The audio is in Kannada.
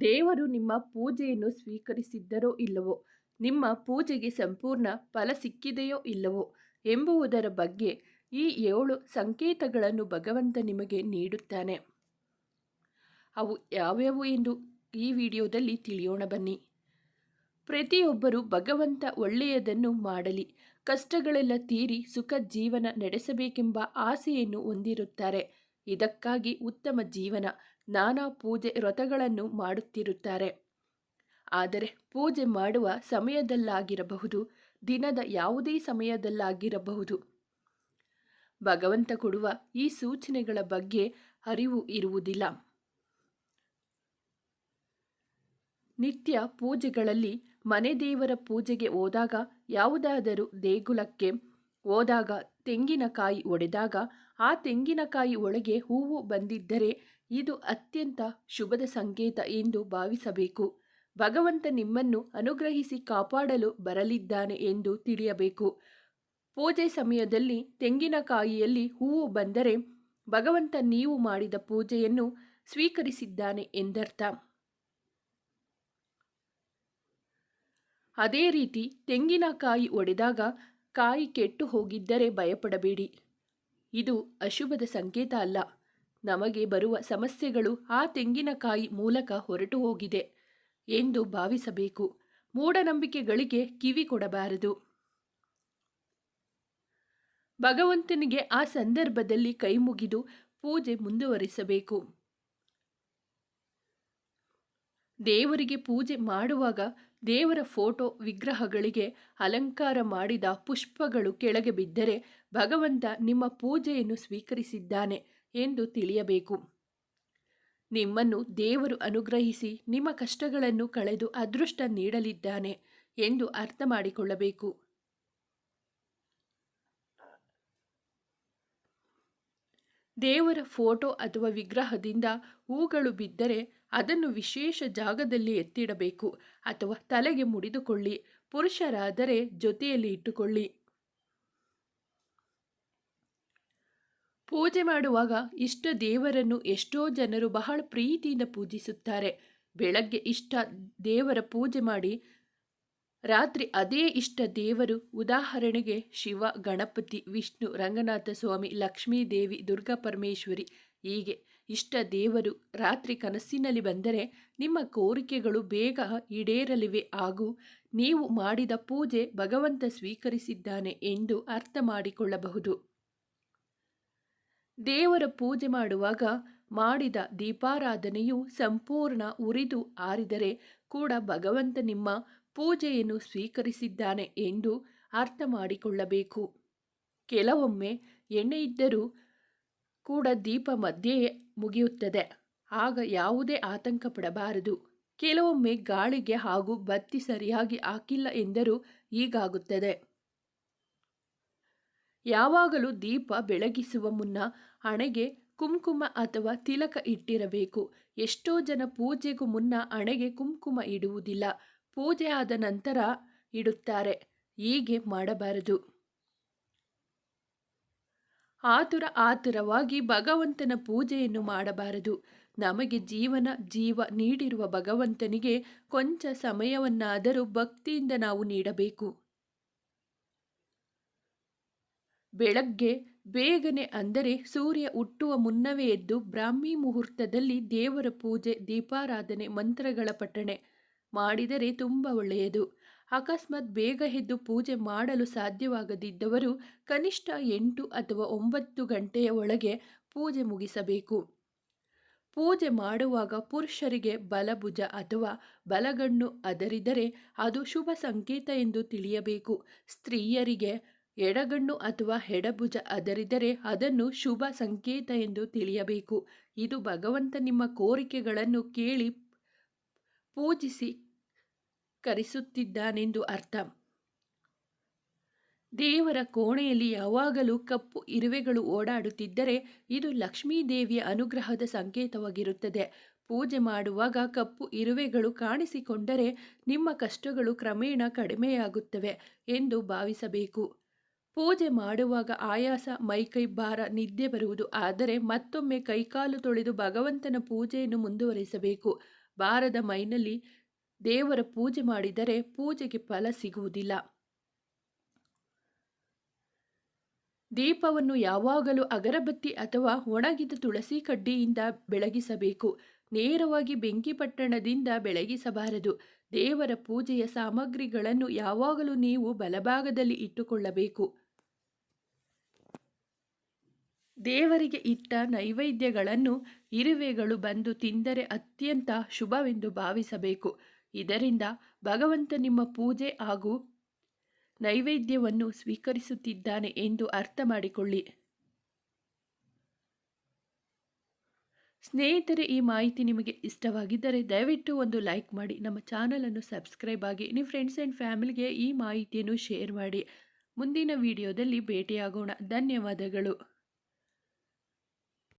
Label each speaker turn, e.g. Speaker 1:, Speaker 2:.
Speaker 1: ದೇವರು ನಿಮ್ಮ ಪೂಜೆಯನ್ನು ಸ್ವೀಕರಿಸಿದ್ದರೋ ಇಲ್ಲವೋ? ನಿಮ್ಮ ಪೂಜೆಗೆ ಸಂಪೂರ್ಣ ಫಲ ಸಿಕ್ಕಿದೆಯೋ ಇಲ್ಲವೋ? ಎಂಬುವುದರ ಬಗ್ಗೆ ಈ ಏಳು ಸಂಕೇತಗಳನ್ನು ಭಗವಂತ ನಿಮಗೆ ನೀಡುತ್ತಾನೆ. ಅವು ಯಾವ್ಯಾವು ಎಂದು ಈ ವಿಡಿಯೋದಲ್ಲಿ ತಿಳಿಯೋಣ ಬನ್ನಿ. ಪ್ರತಿಯೊಬ್ಬರು ಭಗವಂತ ಒಳ್ಳೆಯದನ್ನು ಮಾಡಲಿ, ಕಷ್ಟಗಳೆಲ್ಲ ತೀರಿ ಸುಖ ಜೀವನ ನಡೆಸಬೇಕೆಂಬ ಆಸೆಯನ್ನು ಹೊಂದಿರುತ್ತಾರೆ. ಇದಕ್ಕಾಗಿ ಉತ್ತಮ ಜೀವನ ನಾನಾ ಪೂಜೆ ವ್ರತಗಳನ್ನು ಮಾಡುತ್ತಿರುತ್ತಾರೆ. ಆದರೆ ಪೂಜೆ ಮಾಡುವ ಸಮಯದಲ್ಲಾಗಿರಬಹುದು, ದಿನದ ಯಾವುದೇ ಸಮಯದಲ್ಲಾಗಿರಬಹುದು. ಭಗವಂತ ಕೊಡುವ ಈ ಸೂಚನೆಗಳ ಬಗ್ಗೆ ಅರಿವು ಇರುವುದಿಲ್ಲ. ನಿತ್ಯ ಪೂಜೆಗಳಲ್ಲಿ ಮನೆ ದೇವರ ಪೂಜೆಗೆ ಹೋದಾಗ ಯಾವುದಾದರೂ ದೇಗುಲಕ್ಕೆ ಹೋದಾಗ ತೆಂಗಿನಕಾಯಿ ಒಡೆದಾಗ ಆ ತೆಂಗಿನಕಾಯಿ ಒಳಗೆ ಹೂವು ಬಂದಿದ್ದರೆ ಇದು ಅತ್ಯಂತ ಶುಭದ ಸಂಕೇತ ಎಂದು ಭಾವಿಸಬೇಕು. ಭಗವಂತ ನಿಮ್ಮನ್ನು ಅನುಗ್ರಹಿಸಿ ಕಾಪಾಡಲು ಬರಲಿದ್ದಾನೆ ಎಂದು ತಿಳಿಯಬೇಕು. ಪೂಜೆ ಸಮಯದಲ್ಲಿ ತೆಂಗಿನಕಾಯಿಯಲ್ಲಿ ಹೂವು ಬಂದರೆ ಭಗವಂತ ನೀವು ಮಾಡಿದ ಪೂಜೆಯನ್ನು ಸ್ವೀಕರಿಸಿದ್ದಾನೆ ಎಂದರ್ಥ. ಅದೇ ರೀತಿ ತೆಂಗಿನಕಾಯಿ ಒಡೆದಾಗ ಕಾಯಿ ಕೆಟ್ಟು ಹೋಗಿದ್ದರೆ ಭಯಪಡಬೇಡಿ. ಇದು ಅಶುಭದ ಸಂಕೇತ ಅಲ್ಲ. ನಮಗೆ ಬರುವ ಸಮಸ್ಯೆಗಳು ಆ ತೆಂಗಿನಕಾಯಿ ಮೂಲಕ ಹೊರಟು ಹೋಗಿದೆ ಎಂದು ಭಾವಿಸಬೇಕು. ಮೂಢನಂಬಿಕೆಗಳಿಗೆ ಕಿವಿ ಕೊಡಬಾರದು. ಭಗವಂತನಿಗೆ ಆ ಸಂದರ್ಭದಲ್ಲಿ ಕೈಮುಗಿದು ಪೂಜೆ ಮುಂದುವರಿಸಬೇಕು. ದೇವರಿಗೆ ಪೂಜೆ ಮಾಡುವಾಗ ದೇವರ ಫೋಟೋ ವಿಗ್ರಹಗಳಿಗೆ ಅಲಂಕಾರ ಮಾಡಿದ ಪುಷ್ಪಗಳು ಕೆಳಗೆ ಬಿದ್ದರೆ ಭಗವಂತ ನಿಮ್ಮ ಪೂಜೆಯನ್ನು ಸ್ವೀಕರಿಸಿದ್ದಾನೆ. ಎಂದು ತಿಳಿಯಬೇಕು. ನಿಮ್ಮನ್ನು ದೇವರು ಅನುಗ್ರಹಿಸಿ ನಿಮ್ಮ ಕಷ್ಟಗಳನ್ನು ಕಳೆದು ಅದೃಷ್ಟ ನೀಡಲಿದ್ದಾನೆ ಎಂದು ಅರ್ಥ ಮಾಡಿಕೊಳ್ಳಬೇಕು. ದೇವರ ಫೋಟೋ ಅಥವಾ ವಿಗ್ರಹದಿಂದ ಹೂಗಳು ಬಿದ್ದರೆ ಅದನ್ನು ವಿಶೇಷ ಜಾಗದಲ್ಲಿ ಎತ್ತಿಡಬೇಕು ಅಥವಾ ತಲೆಗೆ ಮುಡಿದುಕೊಳ್ಳಿ. ಪುರುಷರಾದರೆ ಜೊತೆಯಲ್ಲಿ ಇಟ್ಟುಕೊಳ್ಳಿ. ಪೂಜೆ ಮಾಡುವಾಗ ಇಷ್ಟ ದೇವರನ್ನು ಎಷ್ಟೋ ಜನರು ಬಹಳ ಪ್ರೀತಿಯಿಂದ ಪೂಜಿಸುತ್ತಾರೆ. ಬೆಳಗ್ಗೆ ಇಷ್ಟ ದೇವರ ಪೂಜೆ ಮಾಡಿ, ರಾತ್ರಿ ಅದೇ ಇಷ್ಟ ದೇವರು, ಉದಾಹರಣೆಗೆ ಶಿವ, ಗಣಪತಿ, ವಿಷ್ಣು, ರಂಗನಾಥ ಸ್ವಾಮಿ ಲಕ್ಷ್ಮೀದೇವಿ ದುರ್ಗಾ ಪರಮೇಶ್ವರಿ, ಹೀಗೆ ಇಷ್ಟ ದೇವರು ರಾತ್ರಿ ಕನಸಿನಲ್ಲಿ ಬಂದರೆ ನಿಮ್ಮ ಕೋರಿಕೆಗಳು ಬೇಗ ಈಡೇರಲಿವೆ ಹಾಗೂ ನೀವು ಮಾಡಿದ ಪೂಜೆ ಭಗವಂತ ಸ್ವೀಕರಿಸಿದ್ದಾನೆ ಎಂದು ಅರ್ಥ ಮಾಡಿಕೊಳ್ಳಬಹುದು. ದೇವರ ಪೂಜೆ ಮಾಡುವಾಗ ಮಾಡಿದ ದೀಪಾರಾಧನೆಯು ಸಂಪೂರ್ಣ ಉರಿದು ಆರಿದರೆ ಕೂಡ ಭಗವಂತ ನಿಮ್ಮ ಪೂಜೆಯನ್ನು ಸ್ವೀಕರಿಸಿದ್ದಾನೆ ಎಂದು ಅರ್ಥ ಮಾಡಿಕೊಳ್ಳಬೇಕು. ಕೆಲವೊಮ್ಮೆ ಎಣ್ಣೆ ಇದ್ದರೂ ಕೂಡ ದೀಪ ಮಧ್ಯೆಯೇ ಮುಗಿಯುತ್ತದೆ. ಆಗ ಯಾವುದೇ ಆತಂಕ ಪಡಬಾರದು. ಕೆಲವೊಮ್ಮೆ ಗಾಳಿಗೆ ಹಾಗೂ ಬತ್ತಿ ಸರಿಯಾಗಿ ಹಾಕಿಲ್ಲ ಎಂದರೂ ಹೀಗಾಗುತ್ತದೆ. ಯಾವಾಗಲೂ ದೀಪ ಬೆಳಗಿಸುವ ಮುನ್ನ ಹಣೆಗೆ ಕುಂಕುಮ ಅಥವಾ ತಿಲಕ ಇಟ್ಟಿರಬೇಕು. ಎಷ್ಟೋ ಜನ ಪೂಜೆಗೂ ಮುನ್ನ ಹಣೆಗೆ ಕುಂಕುಮ ಇಡುವುದಿಲ್ಲ. ಪೂಜೆ ಆದ ನಂತರ ಇಡುತ್ತಾರೆ. ಹೀಗೆ ಮಾಡಬಾರದು. ಆತುರ ಆತುರವಾಗಿ ಭಗವಂತನ ಪೂಜೆಯನ್ನು ಮಾಡಬಾರದು. ನಮಗೆ ಜೀವನ, ಜೀವ ನೀಡಿರುವ ಭಗವಂತನಿಗೆ ಕೊಂಚ ಸಮಯವನ್ನಾದರೂ ಭಕ್ತಿಯಿಂದ ನಾವು ನೀಡಬೇಕು. ಬೆಳಗ್ಗೆ ಬೇಗನೆ ಅಂದರೆ ಸೂರ್ಯ ಹುಟ್ಟುವ ಮುನ್ನವೇ ಎದ್ದು ಬ್ರಾಹ್ಮಿ ಮುಹೂರ್ತದಲ್ಲಿ ದೇವರ ಪೂಜೆ, ದೀಪಾರಾಧನೆ, ಮಂತ್ರಗಳ ಪಠಣೆ ಮಾಡಿದರೆ ತುಂಬ ಒಳ್ಳೆಯದು. ಅಕಸ್ಮಾತ್ ಬೇಗ ಎದ್ದು ಪೂಜೆ ಮಾಡಲು ಸಾಧ್ಯವಾಗದಿದ್ದವರು ಕನಿಷ್ಠ ಎಂಟು ಅಥವಾ ಒಂಬತ್ತು ಗಂಟೆಯ ಒಳಗೆ ಪೂಜೆ ಮುಗಿಸಬೇಕು. ಪೂಜೆ ಮಾಡುವಾಗ ಪುರುಷರಿಗೆ ಬಲಭುಜ ಅಥವಾ ಬಲಗಣ್ಣು ಅದರಿದರೆ ಅದು ಶುಭ ಸಂಕೇತ ಎಂದು ತಿಳಿಯಬೇಕು. ಸ್ತ್ರೀಯರಿಗೆ ಎಡಗಣ್ಣು ಅಥವಾ ಎಡಭುಜ ಅದರಿದರೆ ಅದನ್ನು ಶುಭ ಸಂಕೇತ ಎಂದು ತಿಳಿಯಬೇಕು. ಇದು ಭಗವಂತ ನಿಮ್ಮ ಕೋರಿಕೆಗಳನ್ನು ಕೇಳಿ ಪೂಜಿಸಿ ಕರೆಸುತ್ತಿದ್ದಾನೆಂದು ಅರ್ಥ. ದೇವರ ಕೋಣೆಯಲ್ಲಿ ಯಾವಾಗಲೂ ಕಪ್ಪು ಇರುವೆಗಳು ಓಡಾಡುತ್ತಿದ್ದರೆ ಇದು ಲಕ್ಷ್ಮೀದೇವಿಯ ಅನುಗ್ರಹದ ಸಂಕೇತವಾಗಿರುತ್ತದೆ. ಪೂಜೆ ಮಾಡುವಾಗ ಕಪ್ಪು ಇರುವೆಗಳು ಕಾಣಿಸಿಕೊಂಡರೆ ನಿಮ್ಮ ಕಷ್ಟಗಳು ಕ್ರಮೇಣ ಕಡಿಮೆಯಾಗುತ್ತವೆ ಎಂದು ಭಾವಿಸಬೇಕು. ಪೂಜೆ ಮಾಡುವಾಗ ಆಯಾಸ, ಮೈಕೈ ಭಾರ, ನಿದ್ದೆ ಬರುವುದು. ಆದರೆ ಮತ್ತೊಮ್ಮೆ ಕೈಕಾಲು ತೊಳೆದು ಭಗವಂತನ ಪೂಜೆಯನ್ನು ಮುಂದುವರಿಸಬೇಕು. ಭಾರದ ಮೈನಲ್ಲಿ ದೇವರ ಪೂಜೆ ಮಾಡಿದರೆ ಪೂಜೆಗೆ ಫಲ ಸಿಗುವುದಿಲ್ಲ. ದೀಪವನ್ನು ಯಾವಾಗಲೂ ಅಗರಬತ್ತಿ ಅಥವಾ ಒಣಗಿದ ತುಳಸಿ ಕಡ್ಡಿಯಿಂದ ಬೆಳಗಿಸಬೇಕು. ನೇರವಾಗಿ ಬೆಂಕಿ ಪಟ್ಟಣದಿಂದ ಬೆಳಗಿಸಬಾರದು. ದೇವರ ಪೂಜೆಯ ಸಾಮಗ್ರಿಗಳನ್ನು ಯಾವಾಗಲೂ ನೀವು ಬಲಭಾಗದಲ್ಲಿ ಇಟ್ಟುಕೊಳ್ಳಬೇಕು. ದೇವರಿಗೆ ಇಟ್ಟ ನೈವೇದ್ಯಗಳನ್ನು ಇರುವೆಗಳು ಬಂದು ತಿಂದರೆ ಅತ್ಯಂತ ಶುಭವೆಂದು ಭಾವಿಸಬೇಕು. ಇದರಿಂದ ಭಗವಂತ ನಿಮ್ಮ ಪೂಜೆ ಹಾಗೂ ನೈವೇದ್ಯವನ್ನು ಸ್ವೀಕರಿಸುತ್ತಿದ್ದಾನೆ ಎಂದು ಅರ್ಥ ಮಾಡಿಕೊಳ್ಳಿ. ಸ್ನೇಹಿತರೆ, ಈ ಮಾಹಿತಿ ನಿಮಗೆ ಇಷ್ಟವಾಗಿದ್ದರೆ ದಯವಿಟ್ಟು ಒಂದು ಲೈಕ್ ಮಾಡಿ, ನಮ್ಮ ಚಾನಲನ್ನು ಸಬ್ಸ್ಕ್ರೈಬ್ ಆಗಿ, ನಿಮ್ಮ ಫ್ರೆಂಡ್ಸ್ ಆ್ಯಂಡ್ ಫ್ಯಾಮಿಲಿಗೆ ಈ ಮಾಹಿತಿಯನ್ನು ಶೇರ್ ಮಾಡಿ. ಮುಂದಿನ ವಿಡಿಯೋದಲ್ಲಿ ಭೇಟಿಯಾಗೋಣ. ಧನ್ಯವಾದಗಳು.